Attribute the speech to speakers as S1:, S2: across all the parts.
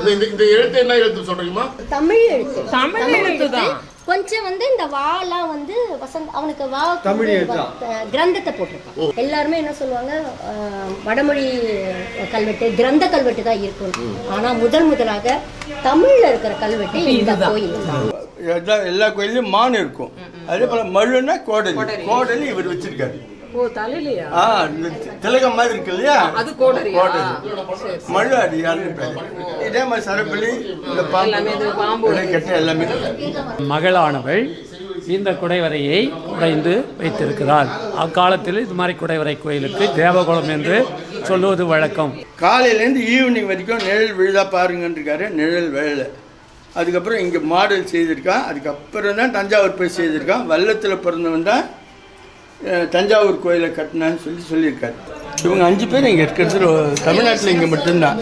S1: அது இந்த இந்த எழுத்து என்ன எழுத்து சொல்றீங்கம்மா?
S2: தமிழ் எழுத்து.
S3: தமிழ் எழுத்து தான்.
S2: கொஞ்சம் வந்து இந்த வாலாம் வந்து வசந்த் அவனுக்கு வா கிரந்தத்தை போட்டிருப்பான். எல்லாருமே என்ன சொல்லுவாங்க வடமொழி கல்வெட்டு கிரந்த கல்வெட்டு தான் இருக்கும். ஆனா முதல் முதலாக தமிழ்ல இருக்கிற கல்வெட்டு இந்த கோயில்
S4: எல்லா கோயிலையும் மான் இருக்கும். அதே போல மழுன்னா கோடலி. கோடலி இவர் வச்சிருக்காரு.
S3: ஓ தலையிலையா?
S4: ஆ திலகம் மாதிரி இருக்கு இல்லையா?
S3: அது கோடரியா?
S4: கோடலி மழு அடி யாருன்னு பேரு. இதே மாதிரி சரப்பள்ளி இந்த
S3: பாம்பு.
S4: பாம்பு. கெட்ட எல்லாமே.
S5: மகளானவள் இந்த குடைவரையை குடைந்து வைத்திருக்கிறாள். அக்காலத்தில் இது மாதிரி குடைவரை கோயிலுக்கு தேவகுலம் என்று சொல்லுவது வழக்கம்.
S4: காலையிலேருந்து ஈவினிங் வரைக்கும் நிழல் விழுதா பாருங்கன்றிருக்காரு. நிழல் வேலை அதுக்கப்புறம் இங்கே மாடல் செய்திருக்கான். அதுக்கப்புறம் தான் தஞ்சாவூர் போய் செய்திருக்கான். வல்லத்தில் பிறந்தவன் தான் தஞ்சாவூர் கோயிலை கட்டினான்னு சொல்லி சொல்லியிருக்காரு. இவங்க அஞ்சு பேர் இங்கே இருக்கிறது தமிழ்நாட்டில் இங்கே மட்டும்தான்.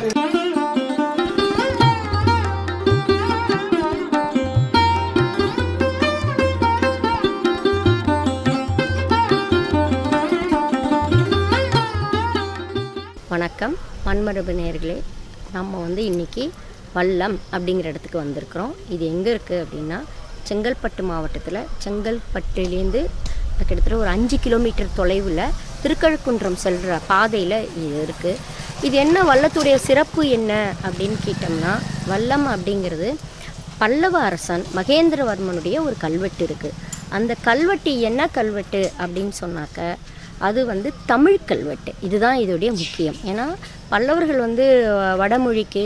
S2: வணக்கம். மண்மரபு நேர்களே நம்ம வந்து இன்னைக்கு வல்லம் அப்படிங்கிற இடத்துக்கு வந்திருக்கிறோம். இது எங்கே இருக்குது அப்படின்னா செங்கல்பட்டு மாவட்டத்தில் செங்கல்பட்டுலேருந்து கிட்டத்தட்ட ஒரு அஞ்சு கிலோமீட்டர் தொலைவில் திருக்கழுக்குன்றம் செல்கிற பாதையில் இது இருக்குது இது என்ன வல்லத்துடைய சிறப்பு என்ன அப்படின்னு கேட்டோம்னா வல்லம் அப்படிங்கிறது பல்லவ அரசன் மகேந்திரவர்மனுடைய ஒரு கல்வெட்டு இருக்குது அந்த கல்வெட்டு என்ன கல்வெட்டு அப்படின்னு சொன்னாக்க அது வந்து தமிழ் கல்வெட்டு. இதுதான் இதோடைய முக்கியம். ஏன்னா பல்லவர்கள் வந்து வடமொழிக்கு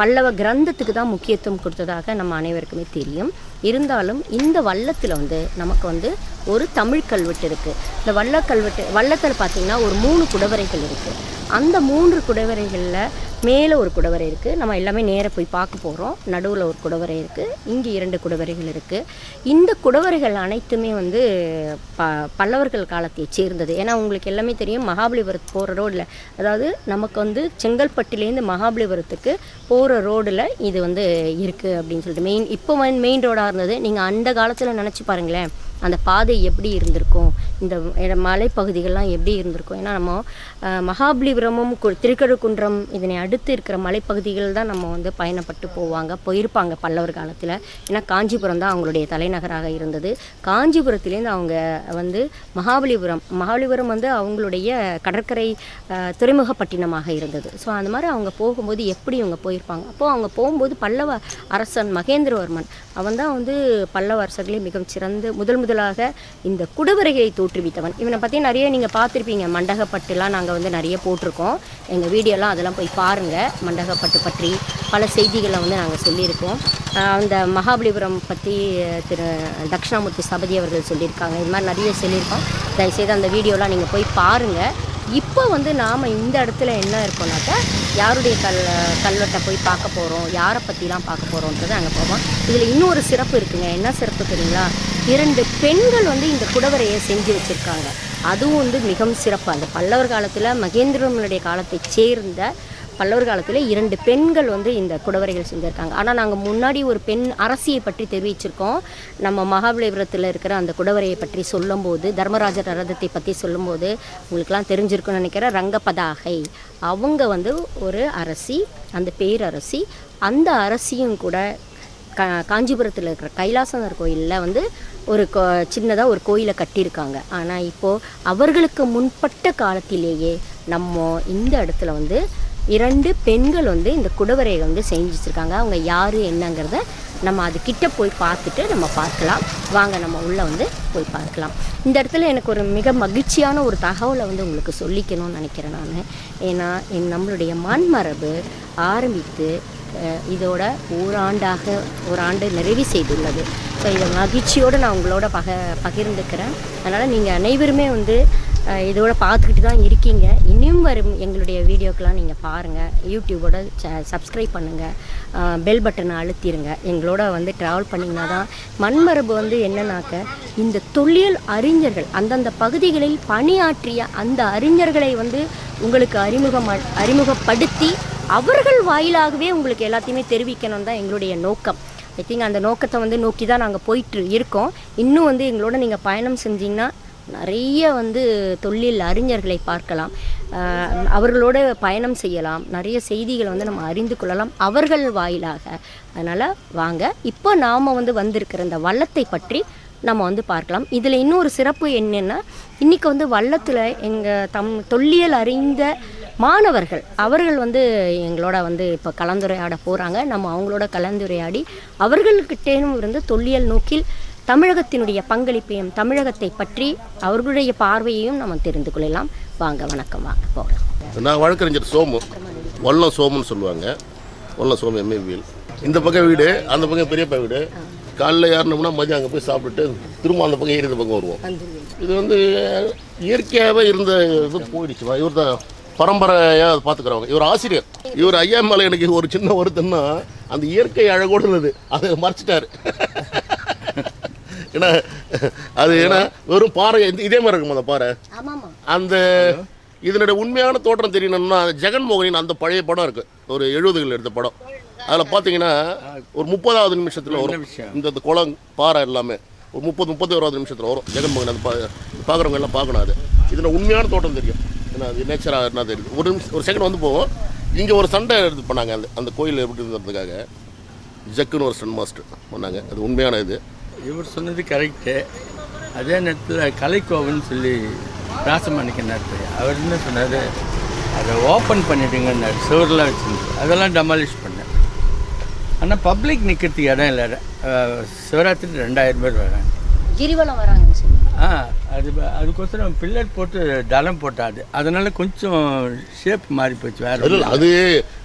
S2: பல்லவ கிரந்தத்துக்கு தான் முக்கியத்துவம் கொடுத்ததாக நம்ம அனைவருக்குமே தெரியும். இருந்தாலும் இந்த வள்ளத்தில் வந்து நமக்கு வந்து ஒரு தமிழ் கல்வெட்டு இருக்குது இந்த வள்ள கல்வெட்டு வள்ளத்தில் பார்த்திங்கன்னா ஒரு மூணு குடவரைகள் இருக்குது அந்த மூன்று குடவரைகளில் மேலே ஒரு குடவரை இருக்குது நம்ம எல்லாமே நேராக போய் பார்க்க போகிறோம் நடுவில் ஒரு குடவரை இருக்குது இங்கே இரண்டு குடவரைகள் இருக்குது இந்த குடவரைகள் அனைத்துமே வந்து ப பல்லவர்கள் காலத்தை சேர்ந்தது. ஏன்னா உங்களுக்கு எல்லாமே தெரியும் மகாபலிபுரத்து போகிற ரோடில் அதாவது நமக்கு வந்து செங்கல்பட்டுலேருந்து மகாபலிபுரத்துக்கு போகிற ரோடில் இது வந்து இருக்குது அப்படின்னு சொல்லிட்டு. மெயின் இப்போ மெயின் ரோடாக இருந்தது. நீங்கள் அந்த காலத்தில் நினச்சி பாருங்களேன். அந்த பாதை எப்படி இருந்திருக்கும்? இந்த மலைப்பகுதிகள்லாம் எப்படி இருந்திருக்கும்? ஏன்னா நம்ம மகாபலிபுரமும் கு- திருக்கழுக்குன்றம் இதனை அடுத்து இருக்கிற மலைப்பகுதிகள் தான் நம்ம வந்து பயணப்பட்டு போவாங்க போயிருப்பாங்க பல்லவர் காலத்தில். ஏன்னா காஞ்சிபுரம் தான் அவங்களுடைய தலைநகராக இருந்தது. காஞ்சிபுரத்துலேருந்து அவங்க வந்து மகாபலிபுரம் மகாபலிபுரம் வந்து அவங்களுடைய கடற்கரை துறைமுகப்பட்டினமாக இருந்தது. ஸோ அந்த மாதிரி அவங்க போகும்போது எப்படி இவங்க போயிருப்பாங்க? அப்போது அவங்க போகும்போது பல்லவ அரசன் மகேந்திரவர்மன் அவன் தான் வந்து பல்லவ அரசர்களே மிகவும் சிறந்து முதல் முதலாக இந்த குடவரையை தோற்றுவித்தவன். இவனை பற்றி நிறைய நீங்கள் பார்த்துருப்பீங்க. மண்டகப்பட்டுலாம் நாங்கள் வந்து நிறைய போட்டிருக்கோம். எங்கள் வீடியோலாம் அதெல்லாம் போய் பாருங்கள் மண்டகப்பட்டு பற்றி பல செய்திகளை வந்து நாங்கள் சொல்லியிருக்கோம். அந்த மகாபலிபுரம் பற்றி திரு தட்சிணாமூர்த்தி சபதி அவர்கள் சொல்லியிருக்காங்க. இது மாதிரி நிறைய சொல்லியிருக்கோம். தயவுசெய்து அந்த வீடியோலாம் நீங்கள் போய் பாருங்கள் இப்போ வந்து நாம் இந்த இடத்துல என்ன இருக்கோம்னாக்கா யாருடைய கல் கல்வெட்டை போய் பார்க்க போகிறோம் யாரை பற்றிலாம் பார்க்க போகிறோன்றது அங்கே போவோம். இதில் இன்னொரு சிறப்பு இருக்குங்க. என்ன சிறப்பு தெரியுங்களா? இரண்டு பெண்கள் வந்து இந்த குடவரையை செஞ்சு வச்சுருக்காங்க. அதுவும் வந்து மிகவும் சிறப்பு. அந்த பல்லவர் காலத்தில் மகேந்திரனுடைய காலத்தை சேர்ந்த பல்லவர் காலத்தில் இரண்டு பெண்கள் வந்து இந்த குடவரைகள் செஞ்சுருக்காங்க. ஆனால் நாங்கள் முன்னாடி ஒரு பெண் அரசியை பற்றி தெரிவிச்சிருக்கோம். நம்ம மகாபலிபுரத்தில் இருக்கிற அந்த குடவரையை பற்றி சொல்லும்போது தர்மராஜர் ரதத்தை பற்றி சொல்லும்போது உங்களுக்கெல்லாம் தெரிஞ்சிருக்குன்னு நினைக்கிறேன். ரங்கபதாகை அவங்க வந்து ஒரு அரசி அந்த பேரரசி. அந்த அரசியும் கூட கா காஞ்சிபுரத்தில் இருக்கிற கைலாசனர் கோயிலில் வந்து ஒரு கோ சின்னதாக ஒரு கோயிலை கட்டியிருக்காங்க. ஆனால் இப்போது அவர்களுக்கு முன்பட்ட காலத்திலேயே நம்ம இந்த இடத்துல வந்து இரண்டு பெண்கள் வந்து இந்த குடவரையை வந்து செஞ்சு வச்சுருக்காங்க அவங்க யார் என்னங்கிறத நம்ம அது கிட்ட போய் பார்த்துட்டு நம்ம பார்க்கலாம். வாங்க நம்ம உள்ளே வந்து போய் பார்க்கலாம். இந்த இடத்துல எனக்கு ஒரு மிக மகிழ்ச்சியான ஒரு தகவலை வந்து உங்களுக்கு சொல்லிக்கணும்னு நினைக்கிறேன் நான். ஏன்னா என் நம்மளுடைய மண்மரபு ஆரம்பித்து இதோட ஓராண்டாக ஓராண்டு நிறைவு செய்துள்ளது. ஸோ இதை மகிழ்ச்சியோடு நான் உங்களோட பக பகிர்ந்துக்கிறேன். அதனால் நீங்கள் அனைவருமே வந்து இதோட பார்த்துக்கிட்டு தான் இருக்கீங்க. இன்னும் வரும் எங்களுடைய வீடியோக்கெலாம் நீங்கள் பாருங்கள் யூடியூபோட சப்ஸ்கிரைப் பண்ணுங்கள் பெல் பட்டனை அழுத்திடுங்க எங்களோட வந்து ட்ராவல் பண்ணிங்கன்னா தான் மண்மரபு வந்து என்னன்னாக்க இந்த தொழில் அறிஞர்கள் அந்தந்த பகுதிகளில் பணியாற்றிய அந்த அறிஞர்களை வந்து உங்களுக்கு அறிமுகம் அறிமுகப்படுத்தி அவர்கள் வாயிலாகவே உங்களுக்கு எல்லாத்தையுமே தெரிவிக்கணும் தான் எங்களுடைய நோக்கம். ஐ திங்க் அந்த நோக்கத்தை வந்து நோக்கி தான் நாங்கள் போயிட்டு இருக்கோம். இன்னும் வந்து எங்களோட நீங்கள் பயணம் செஞ்சிங்கன்னா நிறைய வந்து தொழில் அறிஞர்களை பார்க்கலாம். அவர்களோட பயணம் செய்யலாம். நிறைய செய்திகளை வந்து நம்ம அறிந்து கொள்ளலாம். அவர்கள் வாயிலாக. அதனால் வாங்க. இப்போ நாம் வந்து வந்திருக்கிற இந்த வள்ளத்தை பற்றி நம்ம வந்து பார்க்கலாம். இதில் இன்னொரு சிறப்பு என்னென்னா இன்றைக்கி வந்து வள்ளத்தில் எங்கள் தம் தொல்லியல் அறிந்த மாணவர்கள் அவர்கள் வந்து எங்களோட வந்து இப்போ கலந்துரையாட போகிறாங்க நம்ம அவங்களோட கலந்துரையாடி அவர்கள்கிட்டேனும் இருந்து தொல்லியல் நோக்கில் தமிழகத்தினுடைய பங்களிப்பையும் தமிழகத்தை பற்றி அவர்களுடைய பார்வையையும் நம்ம தெரிந்து கொள்ளலாம். வாங்க வணக்கம் வாங்க போகலாம்.
S1: நான் வழக்கறிஞர் சோமு. வல்லம் சோமுன்னு சொல்லுவாங்க. வல்லம் சோமு எம்ஏபிஎல் இந்த பக்கம் வீடு அந்த பக்கம் பெரியப்பா வீடு. காலைல ஏறினோம்னா மதியம் அங்கே போய் சாப்பிட்டுட்டு திரும்ப அந்த பக்கம் ஏறி இந்த பக்கம் வருவோம். இது வந்து இயற்கையாகவே இருந்த இது போயிடுச்சுமா இவர் தான் பரம்பரையாக அதை பார்த்துக்கிறவங்க. இவர் ஆசிரியர். இவர் ஐயா மேலே எனக்கு ஒரு சின்ன வருத்தம்னா அந்த இயற்கை அழகோடு இருந்தது. அதை மறைச்சிட்டாரு. ஏன்னா அது ஏன்னா வெறும் பாறை இதே மாதிரி இருக்குமா அந்த பாறை? அந்த இதனுடைய உண்மையான தோற்றம் தெரியணும்னா ஜெகன்மோகனின் அந்த பழைய படம் இருக்கு. ஒரு எழுபதுகள் எடுத்த படம். அதில் பார்த்தீங்கன்னா ஒரு முப்பதாவது நிமிஷத்தில் வரும்.
S4: விஷயம்.
S1: இந்த குளம் பாறை எல்லாமே. ஒரு முப்பது முப்பத்தி ஓராவது நிமிஷத்தில் வரும். ஜெகன்மோகன் அது பா பார்க்குறவங்க எல்லாம் பார்க்கணும் அது. இதில் உண்மையான தோட்டம் தெரியும். ஏன்னா அது நேச்சராக என்ன தெரியுது ஒரு நிமிஷம் ஒரு செகண்ட் வந்து போவோம். இங்கே ஒரு சண்டை எடுத்து பண்ணாங்க அந்த அந்த கோயில் எப்படி இருந்ததுக்காக. ஜக்குன்னு ஒரு ஸ்டன் மாஸ்டர் பண்ணாங்க அது உண்மையான இது.
S4: இவர் சொன்னது கரெக்டு அதே நேரத்தில் கலைக்கோவன் சொல்லி ராசமாணிக்க நடத்து அவர் என்ன சொன்னார்? அதை ஓப்பன் பண்ணிடுங்கன்னாரு. சுவர்லாம் வச்சுருந்து அதெல்லாம் டெமாலிஷ் பண்ணேன். ஆனால் பப்ளிக் நிற்கிறதுக்கு இடம் இல்லை. சிவராத்திரி ரெண்டாயிரம் பேர் வராங்க.
S2: கிரிவலம் வராங்கன்னு சொல்லி
S4: ஆ அது அதுக்கோசரம் பில்லர் போட்டு தளம் போட்டாது அதனால கொஞ்சம் ஷேப் மாறி போச்சு வேற
S1: அது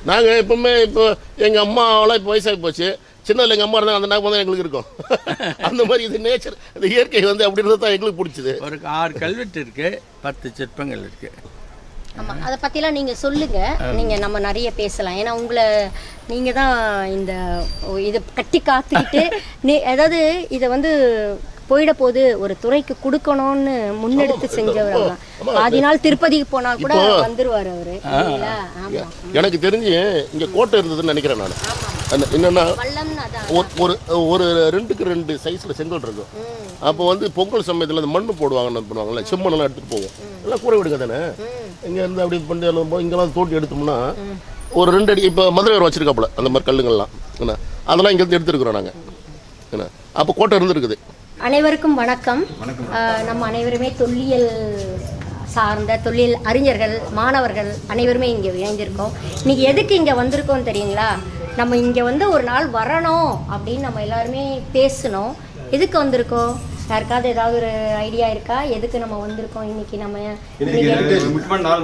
S1: நாங்கள் எப்பவுமே இப்போ எங்கள் அம்மாவெல்லாம் இப்போ வயசாகி போச்சு. சின்னதில் எங்கள் அம்மா இருந்தாங்க அந்த ஞாபகம் தான் எங்களுக்கு இருக்கும். அந்த மாதிரி இது நேச்சர் அந்த இயற்கை வந்து அப்படி இருந்தால் தான் எங்களுக்கு பிடிச்சது.
S4: ஒரு ஆறு கல்வெட்டு இருக்கு பத்து சிற்பங்கள் இருக்கு.
S2: ஆமாம் அதை பற்றிலாம் நீங்கள் சொல்லுங்கள் நீங்கள் நம்ம நிறைய பேசலாம். ஏன்னா உங்களை நீங்கள் தான் இந்த இதை கட்டி காத்துக்கிட்டு நீ அதாவது இதை வந்து போயிட போது ஒரு துறைக்கு கொடுக்கணும்னு முன்னெடுத்து செஞ்சவர் தான். பாதி நாள் திருப்பதிக்கு போனால் கூட வந்துருவார் அவர்.
S1: எனக்கு தெரிஞ்சு இங்கே கோட்டை இருந்ததுன்னு நினைக்கிறேன் நான். என்னென்னா ஒரு ஒரு ஒரு ரெண்டுக்கு ரெண்டு சைஸில் செங்கல் இருக்கும். அப்போ வந்து பொங்கல் சமயத்தில் அந்த மண்ணு போடுவாங்கன்னு பண்ணுவாங்கல்ல செம்மண்ணெல்லாம் எடுத்துகிட்டு போவோம். எல்லாம் கூரை வீடுங்க தானே? இங்கே இருந்து அப்படி பண்ணி இங்கெல்லாம் தோட்டி எடுத்தோம்னா ஒரு ரெண்டு அடி இப்போ மதுரை வச்சிருக்காப்புல அந்த மாதிரி கல்லுங்கள்லாம். என்ன? அதெல்லாம் இங்கேருந்து எடுத்துருக்குறோம் நாங்கள் என்ன? அப்போ கோட்டை இருந்துருக்குது.
S2: அனைவருக்கும் வணக்கம். ஆஹ் நம்ம அனைவருமே தொல்லியல் சார்ந்த தொல்லியல் அறிஞர்கள் மாணவர்கள் அனைவருமே இங்கே இணைந்திருக்கோம். இன்னைக்கு எதுக்கு இங்கே வந்திருக்கோம் தெரியுங்களா? நம்ம இங்கே வந்து ஒரு நாள் வரணும் அப்படின்னு நம்ம எல்லாருமே பேசணும். எதுக்கு வந்திருக்கோம்? யாருக்காவது ஏதாவது ஒரு ஐடியா இருக்கா? எதுக்கு நம்ம வந்திருக்கோம் இன்னைக்கு நம்ம?
S6: நாள்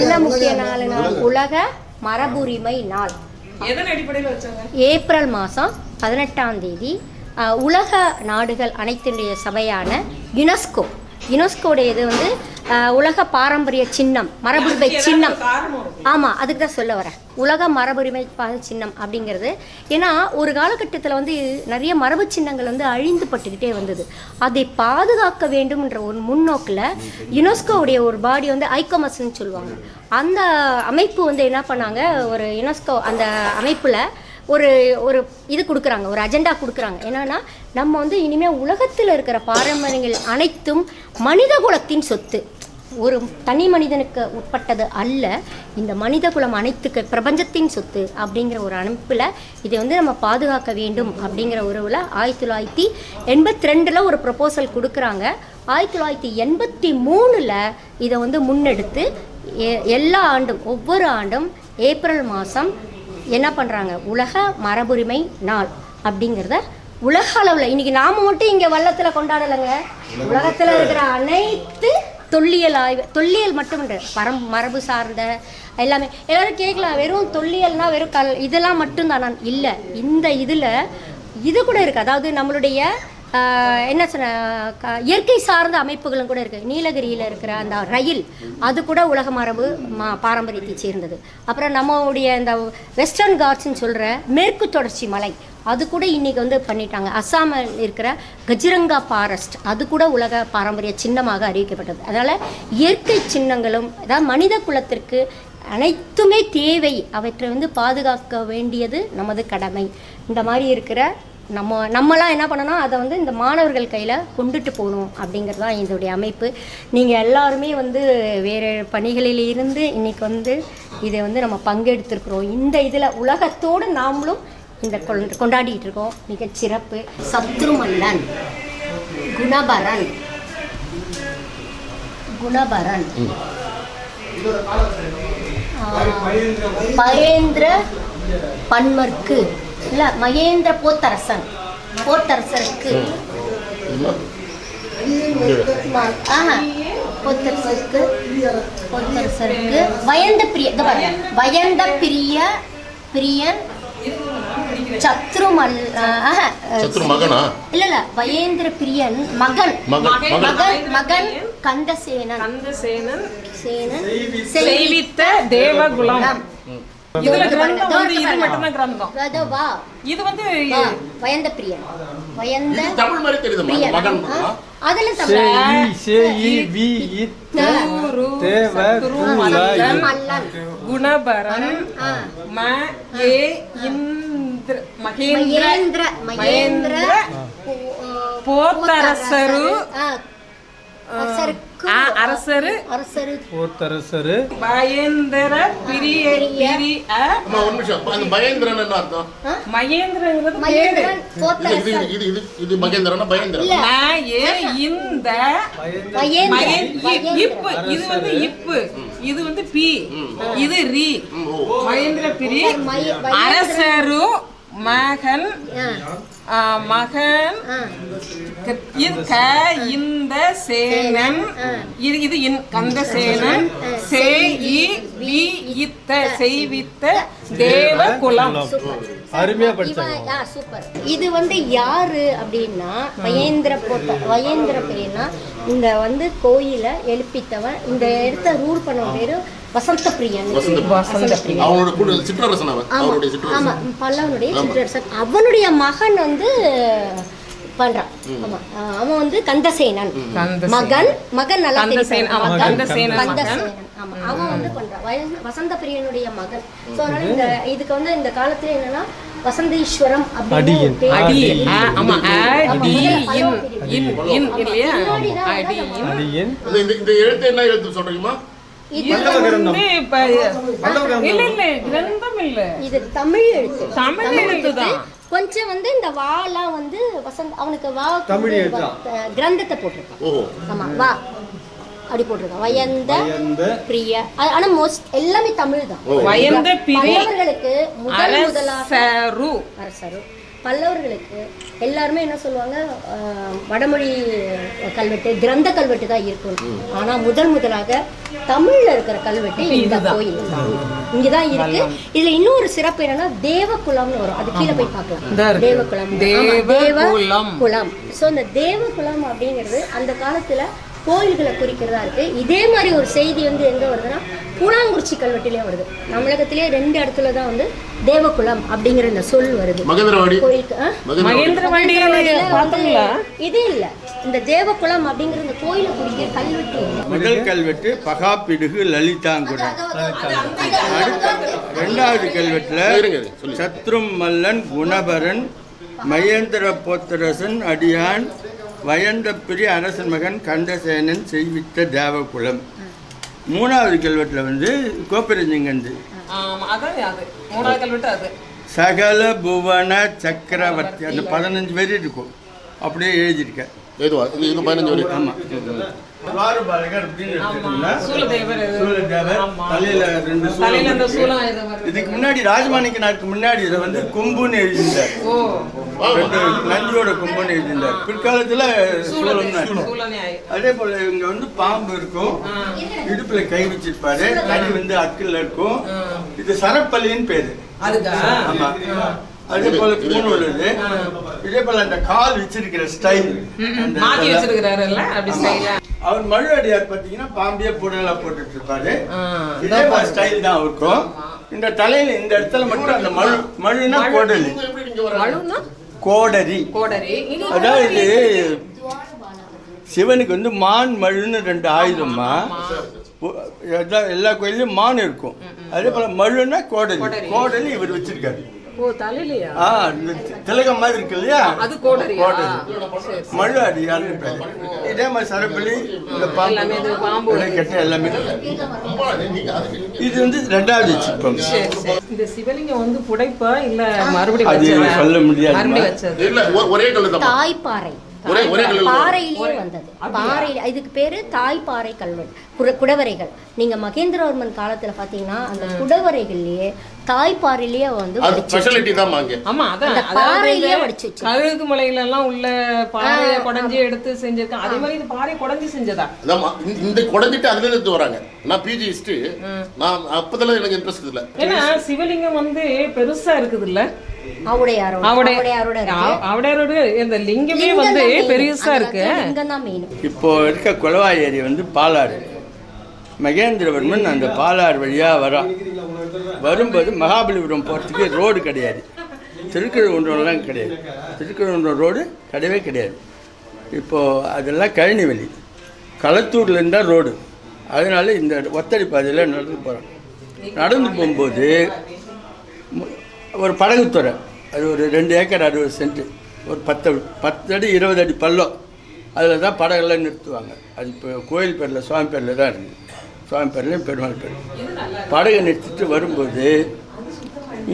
S2: என்ன முக்கிய நாளுனா உலக மரபுரிமை நாள். ஏப்ரல் மாதம் பதினெட்டாம் தேதி உலக நாடுகள் அனைத்துடைய சபையான யுனெஸ்கோ. யுனெஸ்கோடைய இது வந்து உலக பாரம்பரிய சின்னம் மரபுரிமை சின்னம். ஆமாம் அதுக்கு தான் சொல்ல வரேன். உலக மரபுரிமை சின்னம் அப்படிங்கிறது ஏன்னா ஒரு காலகட்டத்தில் வந்து நிறைய மரபு சின்னங்கள் வந்து அழிந்து பட்டுக்கிட்டே வந்தது. அதை பாதுகாக்க வேண்டும்ன்ற ஒரு முன்னோக்கில் யுனெஸ்கோவுடைய ஒரு பாடி வந்து ஐகோமஸ்ன்னு சொல்லுவாங்க. அந்த அமைப்பு வந்து என்ன பண்ணாங்க? ஒரு யுனெஸ்கோ அந்த அமைப்பில் ஒரு ஒரு இது கொடுக்குறாங்க ஒரு அஜெண்டா கொடுக்குறாங்க. என்னன்னா நம்ம வந்து இனிமேல் உலகத்தில் இருக்கிற பாரம்பரியங்கள் அனைத்தும் மனித குலத்தின் சொத்து. ஒரு தனி மனிதனுக்கு உட்பட்டது அல்ல இந்த மனித குலம் அனைத்துக்கு பிரபஞ்சத்தின் சொத்து அப்படிங்கிற ஒரு அமைப்பில் இதை வந்து நம்ம பாதுகாக்க வேண்டும் அப்படிங்கிற உறவில் ஆயிரத்தி தொள்ளாயிரத்தி எண்பத்தி ரெண்டில் ஒரு ப்ரொபோசல் கொடுக்குறாங்க. ஆயிரத்தி தொள்ளாயிரத்தி எண்பத்தி மூணில் இதை வந்து முன்னெடுத்து எ- எல்லா ஆண்டும் ஒவ்வொரு ஆண்டும் ஏப்ரல் மாதம் என்ன பண்ணுறாங்க உலக மரபுரிமை நாள் அப்படிங்கிறத உலக அளவில் இன்னைக்கு நாம மட்டும் இங்கே வள்ளத்தில் கொண்டாடலைங்க. உலகத்தில் இருக்கிற அனைத்து தொல்லியல் ஆய்வு தொல்லியல் மட்டும் இல்லை பரம் மரபு சார்ந்த எல்லாமே. எல்லாரும் கேட்கலாம் வெறும் தொல்லியல்னா வெறும் கல் இதெல்லாம் மட்டும்தானா? இல்லை இந்த இதில் இது கூட இருக்குது அதாவது நம்மளுடைய என்ன சொன்ன இயற்கை சார்ந்த அமைப்புகளும் கூட இருக்குது நீலகிரியில் இருக்கிற அந்த ரயில் அது கூட உலக மரபு மா பாரம்பரியத்தை சேர்ந்தது. அப்புறம் நம்மளுடைய இந்த வெஸ்டர்ன் காட்ஸ்ன்னு சொல்கிற மேற்கு தொடர்ச்சி மலை அது கூட இன்னைக்கு வந்து பண்ணிட்டாங்க. அஸ்ஸாமில் இருக்கிற கஜிரங்கா ஃபாரஸ்ட் அது கூட உலக பாரம்பரிய சின்னமாக அறிவிக்கப்பட்டது. அதனால் இயற்கை சின்னங்களும் அதாவது மனித குலத்திற்கு அனைத்துமே தேவை. அவற்றை வந்து பாதுகாக்க வேண்டியது நமது கடமை. இந்த மாதிரி இருக்கிற நம்ம நம்மலாம் என்ன பண்ணணும் அதை வந்து இந்த மாணவர்கள் கையில் கொண்டுட்டு போகணும் அப்படிங்கிறது தான் இதோடைய அமைப்பு. நீங்கள் எல்லாருமே வந்து வேறு பணிகளில் இருந்து இன்னைக்கு வந்து இதை வந்து நம்ம பங்கெடுத்துருக்குறோம். இந்த இதில் உலகத்தோடு நாமளும் இந்த கொண்- கொண்டாடிட்டு இருக்கோம். மிகச் சிறப்பு. சத்ருமல்லன் குணபரன். குணபரன். மகேந்திர பன்மர்க்கு. இல்ல மகேந்திர போத்தரசன். போத்தரசருக்கு. போத்தரசருக்கு போத்தரசருக்கு. வயந்த பிரிய இதோ பாருங்க. வயந்த பிரிய பிரியன் சத்ருமல் ஆஹா,
S1: சத்ரு மகனா?
S2: இல்ல இல்ல வயேந்திர பிரியன் மகன்.
S1: மகன். மகன்
S2: மகன் மகன். கந்தசேனன்.
S3: கந்தசேனன்.
S2: சேனன்.
S3: செய்வித்த தேவகுலம். இதுல கிரந்தம் வந்து இது
S2: பாருங்க.
S3: மட்டும்தான் கிரந்தம்.
S2: அதோ வா.
S3: இது வந்து
S2: வா வயந்த பிரியன். வயந்த
S1: தமிழ் மாதிரி தெரியுது மகன்
S2: அதுல தமிழ்.
S3: மல்லன்
S2: மல்லன்
S3: குணபரன்
S2: ஆ.
S3: ம ஏ இந்திர மகேந்திர
S2: மகேந்திர
S3: போத்தரசரு
S2: அரசருக்கு
S3: அரசரு.
S2: அரசரு.
S6: போத்தரசரு.
S3: மகேந்திர பிரிய பிரிய.
S1: அம்மா ஒரு நிமிஷம். அந்த என்ன அர்த்தம்?
S3: மகேந்திரங்கிறது பேரு
S2: மகேந்திரன்
S1: இது இது இது இது இது மகேந்திரனா பயந்திரன்?
S3: இந்த இப்பு. இது வந்து இப்பு. இது வந்து பி. இது ரி. மகேந்திர பிரி.
S2: மய- மகேந்திர-
S3: அரசரு. மகன் மகன்
S2: ஆ.
S3: க- இது க இந்த சேனன் இது இது கந்த சேனன் சே இ வி இத்த செய்வித்த தேவ குலம்.
S6: அருமையா படிச்சாங்க.
S2: இது வந்து யாரு அப்படின்னா வயேந்திர போட்ட வயேந்திர பிரியனா இந்த வந்து கோயில எழுப்பித்தவன். இந்த இடத்த ரூல் பண்ண பேரு வசந்த பிரியன்
S1: அவனோட கூட சிற்றரசன் அவன்
S2: ஆமா
S1: அவருடைய
S2: ஆமா
S1: சிற்றரசன்
S2: பல்லவனுடைய சிற்றரசன். அவனுடைய மகன் வந்து பண்றான் ஆமா. அவன் வந்து கந்தசேனன்.
S3: கந்தசேனன்.
S2: மகன் மகன் நல்லா
S3: கந்தசேனன்,
S2: தெரியும்.
S3: ஆமா,
S2: அவன் வந்து பண்றான் வய- வசந்த பிரியனுடைய மகன். சோ அதனால இந்த இதுக்கு வந்து இந்த காலத்துல என்னன்னா வசந்தீஸ்வரம் அப்படின்னு
S1: இந்த எழுத்து என்ன எழுத்து சொல்றீங்கம்மா?
S2: இது தமிழ் எழுத்து.
S3: தமிழ் எழுத்து தான்.
S2: கொஞ்சம் வந்து இந்த வாலாம் வந்து வசந்த் அவனுக்கு வா
S6: தமிழ் எழுத்தா?
S2: அஹ் கிரந்தத்தை போட்டிருக்கான்.
S1: ஓஹோ.
S2: ஆமா வா. அப்படி போட்டிருக்கான். வயந்த பிரிய. ஆனா மோஸ்ட் எல்லாமே தமிழ் தான்.
S3: வயந்த பிரி
S2: பல்லவர்களுக்கு முதல் முதலாக
S3: அரசரு.
S2: பல்லவர்களுக்கு எல்லாருமே என்ன சொல்லுவாங்க வடமொழி கல்வெட்டு கிரந்த கல்வெட்டு தான் இருக்கும். ஆனா முதல் முதலாக தமிழ்ல இருக்கிற கல்வெட்டு இந்த கோயில். இங்கதான் இருக்கு. இதுல இன்னொரு சிறப்பு என்னன்னா தேவகுலம்னு வரும். அது கீழே போய் பார்க்கலாம். தேவகுலம்.
S3: தேவகுலம்.
S2: குலம் ஸோ இந்த தேவகுலம் அப்படிங்கிறது அந்த காலத்துல கோயில்களை குறிக்கிறதா இருக்கு. இதே மாதிரி ஒரு செய்தி வந்து எங்க வருதுன்னா பூலாங்குறிச்சி கல்வெட்டிலே வருது. தமிழகத்திலே ரெண்டு இடத்துல தான் வந்து தேவகுலம் அப்படிங்கிற இந்த சொல் வருது.
S1: மகேந்திரவாடி.
S2: கோயிலுக்கு ஆ?
S3: மகேந்திரவாடி. பாத்தீங்களா
S2: இது இல்ல. இந்த தேவகுலம் அப்படிங்கிற இந்த கோயிலை குறிக்கிற கல்வெட்டு.
S4: முதல் கல்வெட்டு பகாப்பிடுகு லலிதாங்குடம். ரெண்டாவது கல்வெட்டில் சத்ரும் மல்லன் குணபரன் மகேந்திர போத்தரசன் அடியான் வயந்தப்பிரி அரசன் மகன் கந்தசேனன் செய்வித்த தேவகுலம். மூணாவது கல்வெட்டில் வந்து கோப்பரஞ்சிங்கந்து சகல புவன சக்கரவர்த்தி அந்த பதினஞ்சு பேர் இருக்கும். அப்படியே எழுதியிருக்கேன்.
S1: எதுவா இது இது பதினஞ்சு வரை.
S4: இதுக்கு முன்னாடி ராஜமாணிக்க நாட்டுக்கு முன்னாடி இதை வந்து கொம்புன்னு எழுதியிருந்தார்.
S3: ஓ.
S4: ரெண்டு நந்தியோட கொம்புன்னு எழுதியிருந்தார். பிற்காலத்துல.
S3: சூலநியாய்
S4: அதே போல இங்க வந்து பாம்பு இருக்கும். இடுப்புல கை வச்சிருப்பாரு. கை வந்து அக்கில் இருக்கும். இது சரப்பள்ளின்னு பேரு. ஆமா. அதே போல பூண் உள்ளது. இதே போல அந்த கால் வச்சிருக்கிற ஸ்டைல்
S3: மாத்தி வச்சிருக்கிறாருல்ல அப்படி ஸ்டைலா
S4: அவர் மழுவடியார் பாத்தீங்கன்னா பாம்பியே புடலா போட்டுட்டு இருப்பாரு. இதே மாதிரி ஸ்டைல் தான் இருக்கும் இந்த தலையில இந்த இடத்துல மட்டும் அந்த மழு மழுனா கோடலி கோடரி.
S3: கோடரி. இது
S4: அதாவது சிவனுக்கு வந்து மான் மழுன்னு ரெண்டு ஆயுதம்மா எல்லா எல்லா கோயிலையும் மான் இருக்கும். அதே போல மழுன்னா கோடலி கோடலி இவர் வச்சிருக்காரு.
S3: ஓ தலையிலையா?
S4: ஆ இந்த திலகம் மாதிரி இருக்கு இல்லையா?
S3: அது
S4: மழு அடியான்னு பேரு. இதே மாதிரி சரப்பள்ளி இந்த
S3: பாம்பு.
S4: பாம்பு. கட்ட எல்லாமே இது வந்து ரெண்டாவது சிற்பம்.
S3: இந்த சிவலிங்கம் வந்து புடைப்பா இல்ல மறுபடியும்
S4: அது? சொல்ல முடியாது.
S1: இல்ல ஒரே கல்லு தான்
S2: தாய்ப்பாறை.
S1: ஒரே ஒரே கல்லு
S2: பாறையிலேயே வந்தது. பாறையில இதுக்கு பேரு தாய்ப்பாறை கல்வெட்டு. குட- குடவரைகள். நீங்க மகேந்திரவர்மன் காலத்துல பாத்தீங்கன்னா அந்த குடவரைகள்லயே தாய்ப்பாறையிலேயே வந்து
S1: அது
S2: வடிச்சு
S1: ஸ்பெஷாலிட்டி தான்
S3: ஆமா அதான்.
S2: பாறையிலேயே
S3: இந்த
S2: வடிச்சு.
S3: கழுகு மலையில எல்லாம் உள்ள பாறையை குடஞ்சி எடுத்து செஞ்சிருக்காங்க. அதே மாதிரி இது பாறை குடஞ்சி செஞ்சதா?
S1: அதாம்மா, இந்த- இந்த குடஞ்சிட்டு அதுல இருந்து வராங்க. நான் பிஜி ஹிஸ்ட்ரி நான் அப்பதெல்லாம் எனக்கு இன்ட்ரெஸ்ட் இல்லை.
S3: ஏன்னா சிவலிங்கம் வந்து பெருசா இருக்குது இல்ல இந்த வந்து
S4: இப்போ இருக்க குளவாய் ஏரி வந்து பாலாறு. மகேந்திரவர்மன் அந்த பாலாறு வழியாக வரான் வரும்போது மகாபலிபுரம் போகிறதுக்கு ரோடு கிடையாது. திருக்கழுகுன்றம்லாம் கிடையாது. திருக்கழுகுன்றம் ரோடு கிடையவே கிடையாது. இப்போது அதெல்லாம் கழனி வழி. களத்தூர்லேருந்து தான் ரோடு. அதனால இந்த ஒத்தடி பாதையில் நடந்து போகிறோம் நடந்து போகும்போது ஒரு படகுத்துறை அது ஒரு ரெண்டு ஏக்கர் அறுபது சென்ட். ஒரு பத்து பத்து அடி இருபது அடி பள்ளம். அதில் தான் படகெல்லாம் நிறுத்துவாங்க. அது இப்போ கோயில் பேரில் சுவாமி பேரில் தான் இருக்குது சுவாமி பேர்லையும் பெருமாள் பேர். படகை நிறுத்திட்டு வரும்போது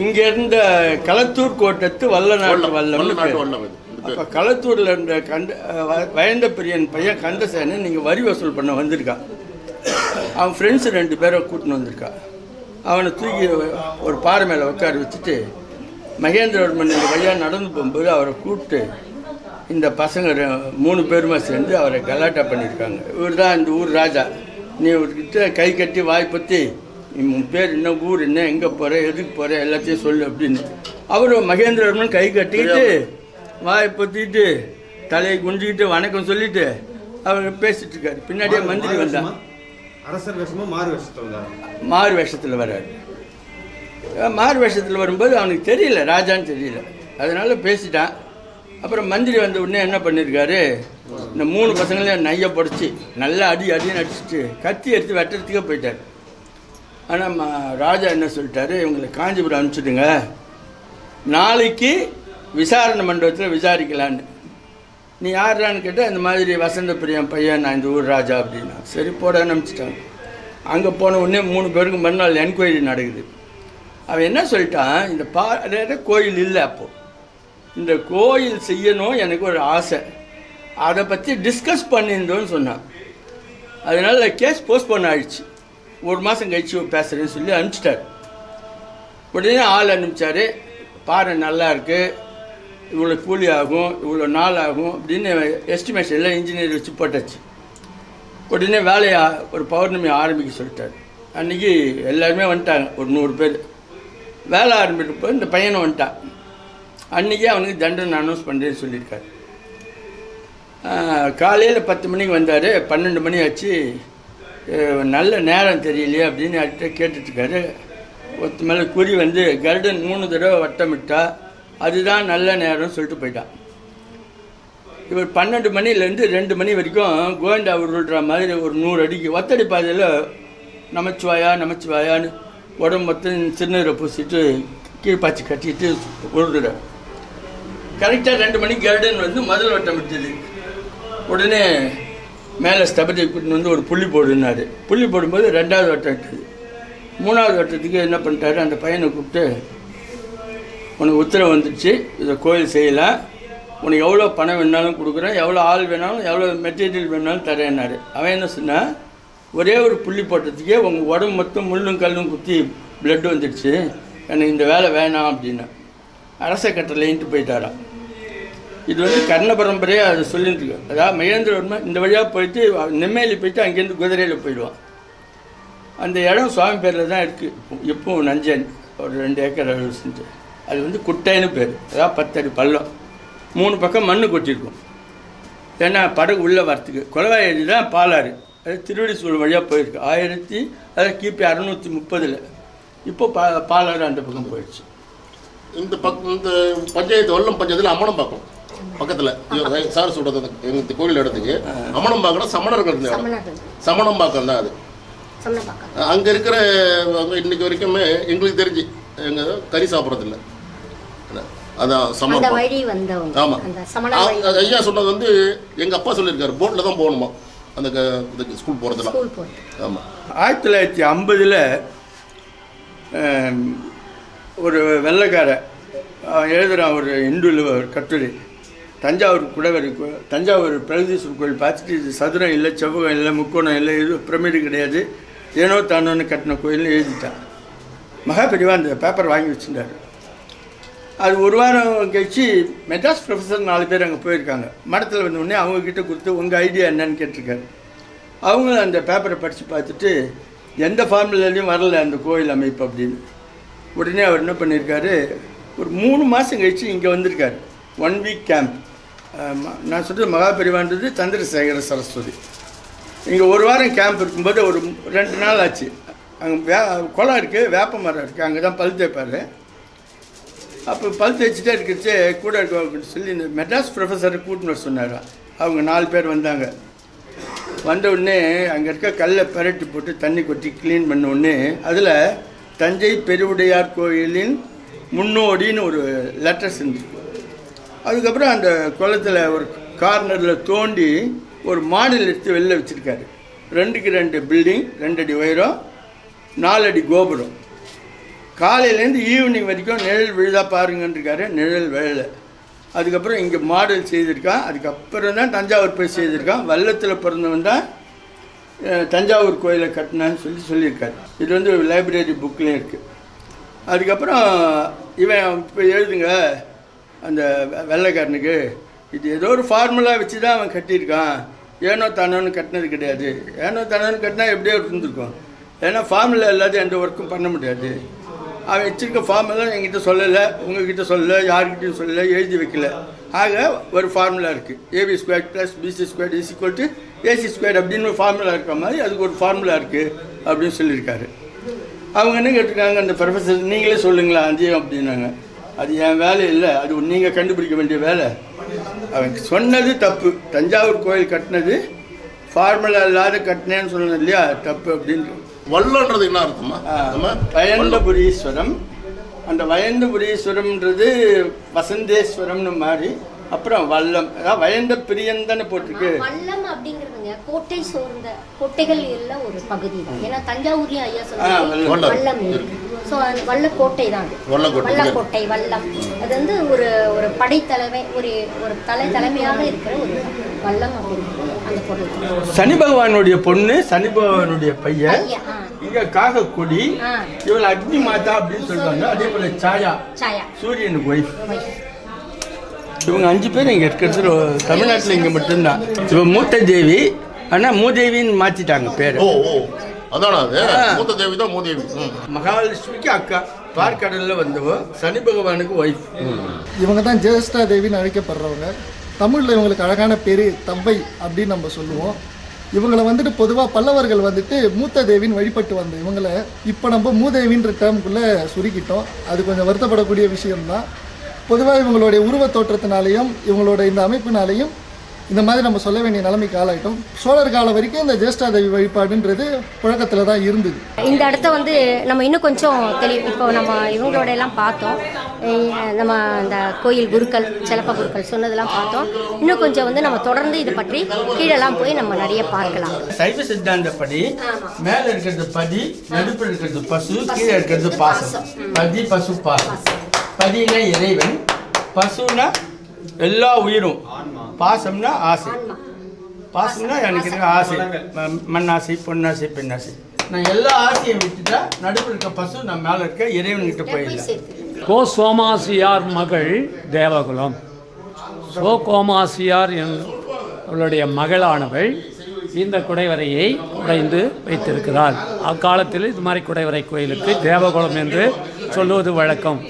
S4: இங்கே இருந்த களத்தூர் கோட்டத்து வல்லநாட்டு.
S1: வல்லம்
S4: அப்போ களத்தூரில் இருந்த கண்ட வயந்த பிரியன் பையன் கந்தசேனன் நீங்கள் வரி வசூல் பண்ண வந்திருக்கான். அவன் ஃப்ரெண்ட்ஸ் ரெண்டு பேரை கூட்டின்னு வந்திருக்கான். அவனை தூக்கி ஒரு பாறை மேலே உட்கார வச்சுட்டு மகேந்திரவர்மன் இந்த வழியாக நடந்து போகும்போது அவரை கூப்பிட்டு இந்த பசங்க மூணு பேருமா சேர்ந்து அவரை கலாட்டா பண்ணியிருக்காங்க. இவர் தான் இந்த ஊர் ராஜா. நீ இவர்கிட்ட கை கட்டி வாய் பற்றி உன் பேர் என்ன ஊர் என்ன எங்கே போகிற எதுக்கு போகிற எல்லாத்தையும் சொல்லு அப்படின்னு. அவரும் மகேந்திரவர்மன் கை கட்டிக்கிட்டு வாயை பொத்திக்கிட்டு தலையை குஞ்சிக்கிட்டு வணக்கம் சொல்லிட்டு அவர் பேசிட்டு இருக்காரு. பின்னாடியே மந்திரி வந்தான்
S6: அரசர் வேஷமா மாறு வேஷத்துல
S4: மாறு வேஷத்தில் வர்றாரு மாறு வேஷத்தில் வரும்போது அவனுக்கு தெரியல ராஜான்னு தெரியல. அதனால பேசிட்டான். அப்புறம் மந்திரி வந்த உடனே என்ன பண்ணியிருக்காரு இந்த மூணு பசங்களையும் நையை புடச்சி நல்லா அடி அடின்னு அடிச்சுட்டு கத்தி எடுத்து வெட்டுறதுக்கே போயிட்டார். ஆனால் ராஜா என்ன சொல்லிட்டாரு? இவங்களை காஞ்சிபுரம் அனுப்பிச்சிடுங்க. நாளைக்கு விசாரணை மண்டபத்தில் விசாரிக்கலான்னு. நீ யாருடான்னு கேட்டால் இந்த மாதிரி வசந்த பிரியன் பையன் நான் இந்த ஊர் ராஜா அப்படின்னா. சரி போடான்னு அனுப்பிச்சிட்டாங்க. அங்கே போன உடனே மூணு பேருக்கு மறுநாள் என்கொயரி நடக்குது. அவன் என்ன சொல்லிட்டான்? இந்த பாட கோயில் இல்லை அப்போது இந்த கோயில் செய்யணும் எனக்கு ஒரு ஆசை. அதை பற்றி டிஸ்கஸ் பண்ணியிருந்தோன்னு சொன்னான் அதனால் கேஸ் போஸ்ட்போன் ஆயிடுச்சு. ஒரு மாதம் கழிச்சு பேசுகிறேன்னு சொல்லி அனுப்பிச்சிட்டார். உடனே ஆள் அனுப்பிச்சாரு. பாறை நல்லா இருக்குது இவ்வளோ கூலி ஆகும் இவ்வளோ நாள் ஆகும் அப்படின்னு எஸ்டிமேஷன் எல்லாம் இன்ஜினியர் வச்சு போட்டாச்சு. உடனே வேலையை ஒரு பௌர்ணமி ஆரம்பிக்க சொல்லிட்டார். அன்றைக்கி எல்லாருமே வந்துட்டாங்க ஒரு நூறு பேர். வேலை ஆரம்பிக்கிறப்போ இந்த பையனை வந்துட்டான். அன்றைக்கே அவனுக்கு தண்டனை அனௌன்ஸ் பண்ணுறேன்னு சொல்லியிருக்காரு. காலையில் பத்து மணிக்கு வந்தார் பன்னெண்டு மணி ஆச்சு. நல்ல நேரம் தெரியலையே அப்படின்னு அவர்கிட்ட கேட்டுட்ருக்காரு. ஒருத்த மேலே குறி வந்து கருடன் மூணு தடவை வட்டமிட்டா அதுதான் நல்ல நேரம்னு சொல்லிட்டு போயிட்டான். இவர் பன்னெண்டு மணிலேருந்து ரெண்டு மணி வரைக்கும் கோவிந்தா உருள்ற மாதிரி ஒரு நூறு அடிக்கு ஒத்தடி பாதையில் நமச்சிவாயா நமச்சிவாயான்னு உடம்பு மொத்தம் சின்னரை பூசிட்டு கீழ்ப்பாச்சி கட்டிட்டு உருள்றார் கரெக்டாக ரெண்டு மணிக்கு கருடன் வந்து முதல் வட்டம் விட்டது உடனே மேலே ஸ்தபதியை கூட்டின்னு வந்து ஒரு புள்ளி போடுனாரு. புள்ளி போடும்போது ரெண்டாவது வட்டம் விட்டது மூணாவது வட்டத்துக்கு என்ன பண்ணிட்டாரு? அந்த பையனை கூப்பிட்டு உனக்கு உத்தரவு வந்துடுச்சு இதை கோயில் செய்யலாம். உனக்கு எவ்வளோ பணம் வேணாலும் கொடுக்குறேன். எவ்வளோ ஆள் வேணாலும் எவ்வளோ மெட்டீரியல் வேணாலும் தரேன்னாரு. அவன் என்ன சொன்னால் ஒரே ஒரு புள்ளி போட்டதுக்கே உங்கள் உடம்பு மொத்தம் முள்ளும் கல்லும் குத்தி பிளட் வந்துடுச்சு எனக்கு இந்த வேலை வேணாம் அப்படின்னா. அரச கட்டளைன்ட்டு போயிட்டாரான் இது வந்து கர்ண பரம்பரையாக அது சொல்லிட்டு அதாவது மகேந்திரவர்மன் இந்த வழியாக போயிட்டு நெம்மேலி போயிட்டு அங்கேருந்து குதிரையில் போயிடுவான். அந்த இடம் சுவாமி பேரில் தான் இருக்குது இப்போ நஞ்சன் ஒரு ரெண்டு ஏக்கர் அளவு செஞ்சு. அது வந்து குட்டைன்னு பேர். அதாவது பத்தடி பள்ளம். மூணு பக்கம் மண்ணு கொட்டியிருக்கும் ஏன்னா படகு உள்ளே வரத்துக்கு. குளவாயடி தான் பாலாறு. அது திருவடி சூழல் வழியாக போயிருக்கு. ஆயிரத்தி அதாவது கிபி அறநூற்றி முப்பதில். இப்போ பா பாலாறு அந்த பக்கம் போயிடுச்சு.
S1: இந்த பக்கம் இந்த பஞ்சாயத்து வல்லம் பஞ்சாயத்தில் அம்மனம் பார்க்கும் பக்கத்தில். சார் சொல்றது எங்க கோவில் இடத்துக்கு. அம்மனம் பார்க்கணும் சமணர்கள் இருந்த இடம்.
S2: சமணர்கள்.
S1: சமணம் பார்க்கம் தான் அது அங்கே இருக்கிற இன்னைக்கு வரைக்குமே எங்களுக்கு தெரிஞ்சு எங்கள் கறி சாப்பிட்றதில்ல. அதான்
S2: அந்த
S1: சமர்ப்பம்
S2: வழி வந்தவங்க.
S1: ஆமாம்
S2: அந்த சமண வழி
S1: ஐயா சொன்னது வந்து எங்கள் அப்பா சொல்லியிருக்காரு போட்டில் தான் போகணுமா? அந்த ஸ்கூல் போகிறதுலாம் ஆமாம்
S4: ஆயிரத்தி தொள்ளாயிரத்தி ஐம்பதில் ஒரு வெள்ளைக்கார எழுதுகிறான் ஒரு இந்துல ஒரு கட்டுரை. தஞ்சாவூர் குடவரை தஞ்சாவூர் பிரகதீஸ்வரர் கோயில் பார்த்துட்டு இது சதுரம் இல்லை செவ்வகம் இல்லை முக்கோணம் இல்லை எதுவும் பிரமிடு கிடையாது. ஏனோ தானோன்னு கட்டின கோயில்னு எழுதிட்டான். மகாபெரிவா அந்த பேப்பர் வாங்கி வச்சுருந்தாரு. அது ஒரு வாரம் கழிச்சு மெட்ராஸ் ப்ரொஃபஸர் நாலு பேர் அங்கே போயிருக்காங்க. மடத்தில் வந்தோடனே அவங்கக்கிட்ட கொடுத்து உங்கள் ஐடியா என்னன்னு கேட்டிருக்காரு. அவங்களும் அந்த பேப்பரை படித்து பார்த்துட்டு எந்த ஃபார்முலாலையும் வரல அந்த கோயில் அமைப்பு அப்படின்னு. உடனே அவர் என்ன பண்ணியிருக்காரு ஒரு மூணு மாதம் கழிச்சு இங்கே வந்திருக்காரு. ஒன் வீக் கேம்ப் நான் சொல்கிறது மகாபெரிவான்றது சந்திரசேகர சரஸ்வதி. இங்கே ஒரு வாரம் கேம்ப் இருக்கும்போது ஒரு ரெண்டு நாள் ஆச்சு. அங்கே வே குளம் இருக்குது வேப்ப மரம் இருக்குது அங்கே தான் பல் தேய்ப்பார். அப்போ பல் தேய்ச்சிட்டே இருக்கிறச்சு கூட இருக்க சொல்லி இந்த மெட்ராஸ் ப்ரொஃபஸரை கூட்டின்னு வர சொன்னாரா. அவங்க நாலு பேர் வந்தாங்க. வந்த உடனே அங்கே இருக்க கல்லை பரட்டி போட்டு தண்ணி கொட்டி க்ளீன் பண்ண உடனே அதில் தஞ்சை பெருவுடையார் கோயிலின் முன்னோடின்னு ஒரு லெட்டர்ஸ் இருந்துச்சு அதுக்கப்புறம் அந்த குளத்தில் ஒரு கார்னரில் தோண்டி ஒரு மாடல் எடுத்து வெளில வச்சுருக்காரு. ரெண்டுக்கு ரெண்டு பில்டிங் ரெண்டு அடி உயரம் நாலடி கோபுரம். காலையிலேருந்து ஈவினிங் வரைக்கும் நிழல் விழுதா பாருங்கன்றிருக்காரு. நிழல் விழல. அதுக்கப்புறம் இங்கே மாடல் செய்திருக்கான். அதுக்கப்புறம் தான் தஞ்சாவூர் போய் செய்திருக்கான். வல்லத்தில் பிறந்தவன் தான் தஞ்சாவூர் கோயிலை கட்டினான்னு சொல்லி சொல்லியிருக்காரு. இது வந்து லைப்ரரி புக்லேயும் இருக்குது அதுக்கப்புறம் இவன் இப்போ எழுதுங்க அந்த வெ- வெள்ளைக்காரனுக்கு இது ஏதோ ஒரு ஃபார்முலா வச்சு தான் அவன் கட்டியிருக்கான். ஏனோ தானோன்னு கட்டினது கிடையாது. ஏனோ தானோன்னு கட்டினா எப்படியோ இருந்திருக்கும். ஏன்னா ஃபார்முலா இல்லாத எந்த ஒர்க்கும் பண்ண முடியாது. அவன் வச்சிருக்க ஃபார்முலா என்கிட்ட சொல்லலை உங்ககிட்ட சொல்லலை யார்கிட்டயும் சொல்லலை எழுதி வைக்கல. ஆக ஒரு ஃபார்முலா இருக்குது AB square plus BC square is equal to AC square அப்படின்னு ஒரு ஃபார்முலா இருக்கிற மாதிரி அதுக்கு ஒரு ஃபார்முலா இருக்குது அப்படின்னு சொல்லியிருக்காரு. அவங்க என்ன கேட்டிருக்காங்க அந்த ப்ரொஃபஸர் நீங்களே சொல்லுங்களா அஞ்சயம் அப்படின்னாங்க. அது என் வேலை இல்லை. அது நீங்கள் கண்டுபிடிக்க வேண்டிய வேலை. அவன் சொன்னது தப்பு. தஞ்சாவூர் கோயில் கட்டினது ஃபார்முலா இல்லாத கட்டினேன்னு சொன்னது இல்லையா? தப்பு அப்படின்னு
S1: வல்லன்றது என்ன அர்த்தமா? நம்ம
S4: வயந்தபுரீஸ்வரம். அந்த வயந்தபுரீஸ்வரம்ன்றது வசந்தேஸ்வரம்னு மாறி அப்புறம் வல்லம் அதாவது வயந்த பிரியன் தானே போட்டிருக்கு
S2: கோட்டை சோர்ந்த கோட்டைகள் எல்லாம் ஒரு பகுதி தான் ஏன்னா தஞ்சாவூர்லயும் ஐயா சொன்னாங்க
S4: வல்லம்.
S2: ஸோ அது வல்லக்கோட்டை தான். அது
S1: வல்லக்கோட்டை.
S2: வல்லம் அது வந்து ஒரு ஒரு படைத்தலைமை ஒரு ஒரு தலை தலைமையாக இருக்கிற ஒரு வல்லம் அந்த பொருள்
S4: சனி பகவானுடைய பொண்ணு சனி பகவானுடைய பையன். இங்க காக கொடி
S2: ஆ.
S4: இவள் அக்னி மாதா அப்படின்னு சொல்றாங்க அதே போல சாயா.
S2: சாயா.
S4: சூரியனுக்கு ஒய்ஃப் இவங்க அஞ்சு பேர் இங்க இருக்கிறது தமிழ்நாட்டில் இங்க மட்டும்தான். இவ மூத்த தேவி. ஆனா மூதேவின்னு மாத்திட்டாங்க பேரு.
S1: ஓ ஓ. அதானா அது? மூத்த தேவி தான் மூதேவி.
S4: மகாலட்சுமிக்கு அக்கா. பார்க்கடல்ல வந்தவ சனி பகவானுக்கு ஒய்ஃப்
S7: இவங்க தான் ஜெயஸ்டா தேவின்னு அழைக்கப்படுறவங்க. தமிழில் இவங்களுக்கு அழகான பேர் தவ்வை அப்படின்னு நம்ம சொல்லுவோம். இவங்களை வந்துட்டு பொதுவாக பல்லவர்கள் வந்துட்டு மூத்த தேவின்னு வழிபட்டு வந்த இவங்களை இப்போ நம்ம மூதேவின்ற டேர்முக்குள்ளே சுருக்கிட்டோம். அது கொஞ்சம் வருத்தப்படக்கூடிய விஷயம்தான். பொதுவாக இவங்களுடைய உருவத் தோற்றத்தினாலையும் இவங்களோட இந்த அமைப்பினாலையும் இந்த மாதிரி நம்ம சொல்ல வேண்டிய நிலைமைக்கு ஆளாயிட்டோம். சோழர் காலம் வரைக்கும் இந்த ஜேஷ்டாதேவி வழிபாடுன்றது புழக்கத்தில் தான் இருந்தது.
S2: இந்த இடத்த வந்து நம்ம இன்னும் கொஞ்சம் தெளி இப்போ நம்ம இவங்களோட எல்லாம் பார்த்தோம். நம்ம இந்த கோயில் குருக்கள் சிலப்ப குருக்கள் சொன்னதெல்லாம் பார்த்தோம். இன்னும் கொஞ்சம் வந்து நம்ம தொடர்ந்து இது பற்றி கீழெல்லாம் போய் நம்ம நிறைய பார்க்கலாம்.
S4: சைவ சித்தாந்தப்படி மேல இருக்கிறது பதி நடுப்புல இருக்கிறது பசு கீழே இருக்கிறது பாசம். பதி பசு பாசம். பதினா இறைவன். பசுனா எல்லா உயிரும். பாசம்னா ஆசை. பாசம்னா எனக்கு இருக்க ஆசை. ம- மண்ணாசை பொன்னாசை பெண்ணாசை. நான் எல்லா ஆசையும் விட்டுட்டா நடுப்புல இருக்க பசு நான் மேல இருக்க இறைவன்கிட்ட போயிடலாம்
S5: கோ சோமாசியார் மகள் தேவகுலம். சோ கோமாசியார் அவளுடைய மகளானவள் இந்த குடைவரையை குடைந்து வைத்திருக்கிறாள். அக்காலத்தில் இது மாதிரி குடைவரை கோயிலுக்கு தேவகுலம் என்று சொல்லுவது வழக்கம்.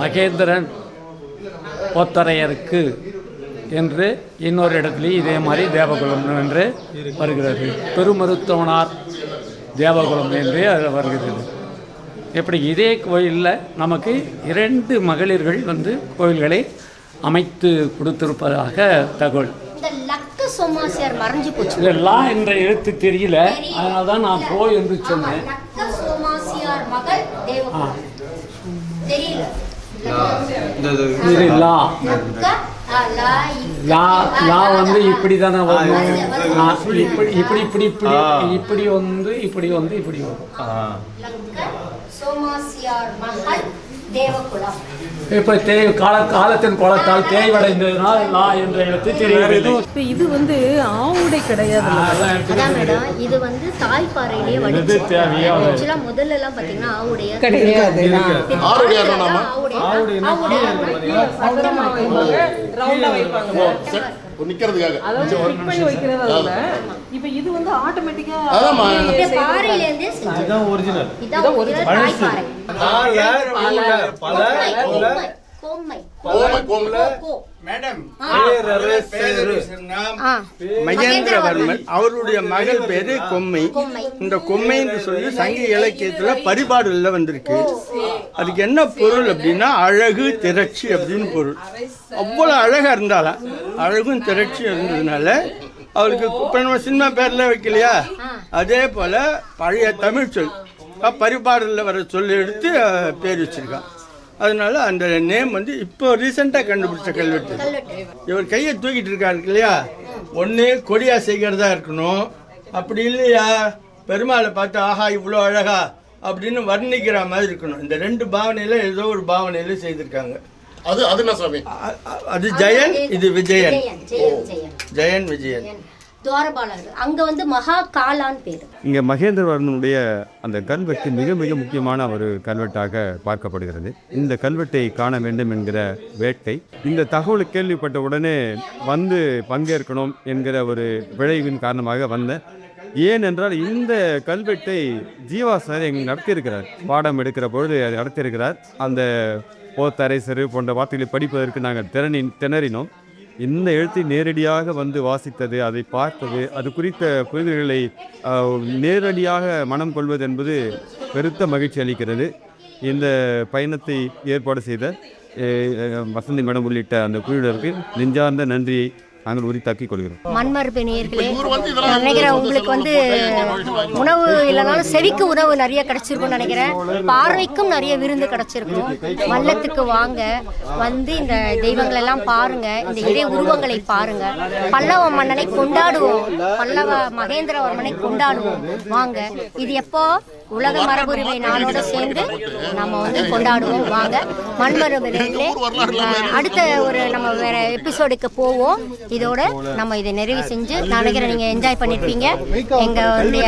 S5: மகேந்திரன் போத்தரையருக்கு. என்று இன்னொரு இடத்துலையும் இதே மாதிரி தேவகுலம் என்று வருகிறது. பெருமருத்துவனார் தேவகுலம் என்று அது வருகிறது. இப்படி இதே கோயிலில் நமக்கு இரண்டு மகளிர்கள் வந்து கோயில்களை அமைத்து கொடுத்திருப்பதாக தகவல்.
S2: இந்த லக்க சோமாசியார் மறைஞ்சு போச்சு.
S5: இதெல்லாம் என்ற எழுத்து தெரியல. அதனால தான் நான் போய் என்று சொன்னேன்.
S2: தெரியல.
S5: லா
S2: லா,
S5: வந்து இப்படி தானே வரும். இப்படி இப்படி இப்படி இப்படி இப்படி வந்து இப்படி வந்து இப்படி வரும்.
S2: சோமாசியார் மகள் தேவகுலம்.
S5: இப்போ தேய் கால காலத்தின் குளத்தால் தேய்வடைந்ததுனால் லா என்ற எழுத்து தெரிகிறது.
S3: இப்போ இது வந்து ஆவுடை கிடையாது.
S2: அதான் மேடம் இது வந்து தாய்ப்பாறையிலேயே வடிச்சு
S5: தேவையோ.
S2: ஆக்சுவலா முதல்ல எல்லாம் பாத்தீங்கன்னா ஆவுடைய
S3: கிடையாது. ரவுண்டா வைப்பாங்க.
S1: ஒரு நிக்கிறதுக்காக.
S3: அதாவது ஃபிட் பண்ணி வைக்கிறது அதுல இப்போ இது வந்து ஆட்டோமேட்டிக்கா.
S2: பாறையில இருந்தே
S6: இதுதான் ஒரிஜினல்
S2: இதான் ஒரிஜினல் கோம்மை கோம்மை
S1: கோமை கோமை
S4: மேடம் மகேந்திரவர்மன் அவருடைய மகள் பேரு கொம்மை.
S2: கொம்மை.
S4: இந்த கொம்மைன்னு சொல்லி சங்க இலக்கியத்துல பரிபாடல்ல வந்திருக்கு. அதுக்கு என்ன பொருள் அப்படின்னா அழகு திரட்சி அப்படின்னு பொருள். அவ்வளவு அழகா இருந்தாலாம் அழகும் திரட்சி இருந்ததுனால அவருக்கு இப்ப நம்ம சினிமா பேர்ல வைக்கலையா? அதே போல பழைய தமிழ் சொல். பரிபாடல்ல வர சொல் எடுத்து பேர் வச்சிருக்கான். அதனால அந்த நேம் வந்து இப்போ ரீசெண்டாக கண்டுபிடிச்ச கல்வெட்டு. இவர் கையை தூக்கிட்டு இருக்காரு இல்லையா? ஒன்று கொடியா செய்கிறதா இருக்கணும். அப்படி இல்லையா? பெருமாளை பார்த்து ஆஹா இவ்வளோ அழகா அப்படின்னு வர்ணிக்கிற மாதிரி இருக்கணும். இந்த ரெண்டு பாவனையில ஏதோ ஒரு பாவனையில செய்திருக்காங்க.
S1: அது அது
S4: அது ஜெயன் இது விஜயன்.
S2: ஜெயன் ஜெயன் ஜெயன்.
S4: ஜெயன் விஜயன்.
S2: ஜெயன். துவாரபாலகர் அங்கே வந்து மகா காலான் பேர்.
S8: இங்கே மகேந்திரவர்மனுடைய அந்த கல்வெட்டு மிக மிக முக்கியமான ஒரு கல்வெட்டாக பார்க்கப்படுகிறது. இந்த கல்வெட்டை காண வேண்டும் என்கிற வேட்டை. இந்த தகவலை கேள்விப்பட்ட உடனே வந்து பங்கேற்கணும் என்கிற ஒரு விளைவின் காரணமாக வந்தேன் ஏனென்றால் இந்த கல்வெட்டை ஜீவாசாரி எங்கள் நடத்தியிருக்கிறார். பாடம் எடுக்கிற பொழுது அதை நடத்தியிருக்கிறார். அந்த போத்தரைசரு போன்ற வார்த்தைகளை படிப்பதற்கு நாங்கள் திறனின் திணறினோம். இந்த எழுத்தை நேரடியாக வந்து வாசித்தது அதை பார்த்தது அது குறித்த புரிதல்களை நேரடியாக மனம் கொள்வது என்பது பெருத்த மகிழ்ச்சி அளிக்கிறது. இந்த பயணத்தை ஏற்பாடு செய்த வசந்தி மேடம் உள்ளிட்ட அந்த குழுவினருக்கு நெஞ்சார்ந்த நன்றியை நாங்கள் உரித்தாக்கிக் கொள்கிறோம்.
S1: இதெல்லாம்
S2: நான் நினைக்கிறேன் உங்களுக்கு வந்து உணவு இல்லைனாலும் செவிக்கு உணவு நிறைய கிடைச்சிருக்கும்னு நினைக்கிறேன். பார்வைக்கும் நிறைய விருந்து கிடைச்சிருக்கும். வல்லத்துக்கு வாங்க வந்து இந்த தெய்வங்கள் எல்லாம் பாருங்க. இந்த இறை உருவங்களை பாருங்க. பல்லவ மன்னனை கொண்டாடுவோம். பல்லவ மகேந்திரவர்மனை கொண்டாடுவோம். வாங்க. இது எப்போ? உலக மரபுரிமை நாளோட சேர்ந்து நம்ம வந்து கொண்டாடுவோம். வாங்க. மண்மரபு அடுத்த ஒரு நம்ம வேற எபிசோடுக்கு போவோம். இதோட நம்ம இதை நிறைவு செஞ்சு நான் நினைக்கிறேன் நீங்க என்ஜாய் பண்ணிருப்பீங்க. எங்க வந்து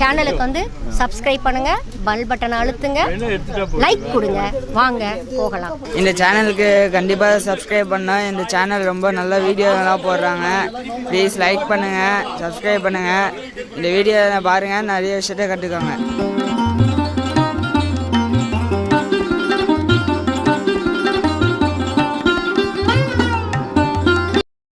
S2: சேனலுக்கு வந்து சப்ஸ்கிரைப் பண்ணுங்க. பல் பட்டனை அழுத்துங்க. லைக் கொடுங்க. வாங்க போகலாம்.
S9: இந்த சேனலுக்கு கண்டிப்பாக சப்ஸ்கிரைப் பண்ணோம் இந்த சேனல் ரொம்ப நல்ல வீடியோலாம் போடுறாங்க. ப்ளீஸ் லைக் பண்ணுங்கள் சப்ஸ்கிரைப் பண்ணுங்கள் இந்த வீடியோ பாருங்கள் நிறைய விஷயத்த கற்றுக்கோங்க